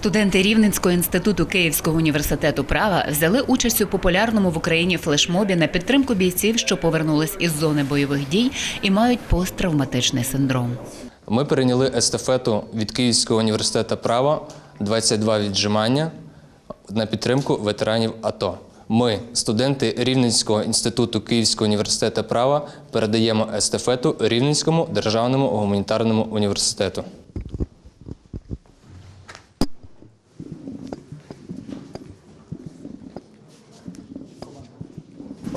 Студенти Рівненського інституту Київського університету права взяли участь у популярному в Україні флешмобі на підтримку бійців, що повернулись із зони бойових дій і мають посттравматичний синдром. Ми перейняли естафету від Київського університету права 22 віджимання на підтримку ветеранів АТО. Ми, студенти Рівненського інституту Київського університету права, передаємо естафету Рівненському державному гуманітарному університету.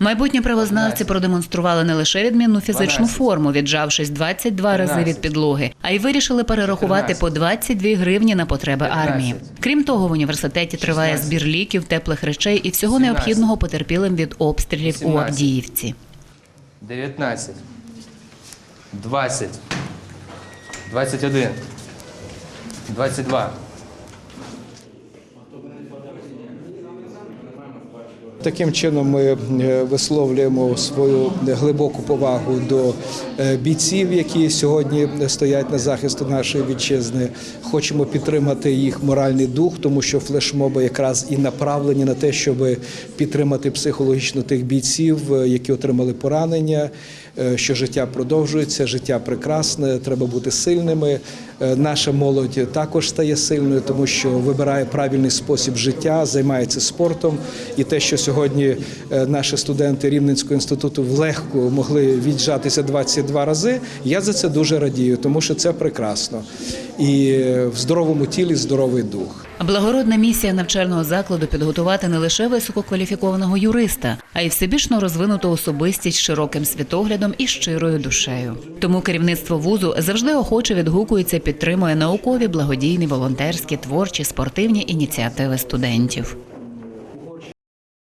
Майбутні правознавці продемонстрували не лише відмінну фізичну форму, віджавшись 22 рази від підлоги, а й вирішили перерахувати 14. по 22 гривні на потреби армії. Крім того, в університеті триває збір ліків, теплих речей і всього необхідного потерпілим від обстрілів у 18. Авдіївці. 19, 20, 21, 22. Таким чином ми е, висловлюємо свою глибоку повагу до е, бійців, які сьогодні стоять на захисту нашої вітчизни. Хочемо підтримати їх моральний дух, тому що флешмоби якраз і направлені на те, щоб підтримати психологічно тих бійців, е, які отримали поранення. Що життя продовжується, життя прекрасне, треба бути сильними. Наша молодь також стає сильною, тому що вибирає правильний спосіб життя, займається спортом. І те, що сьогодні е, наші студенти Рівненського інституту легко могли віджатися 22 рази, я за це дуже радію, тому що це прекрасно. І е, в здоровому тілі здоровий дух. Благородна місія навчального закладу підготувати не лише висококваліфікованого юриста, а й всебічно розвинуту особистість широким світоглядом і щирою душею. Тому керівництво вузу завжди охоче відгукується, підтримує наукові, благодійні, волонтерські, творчі, спортивні ініціативи студентів.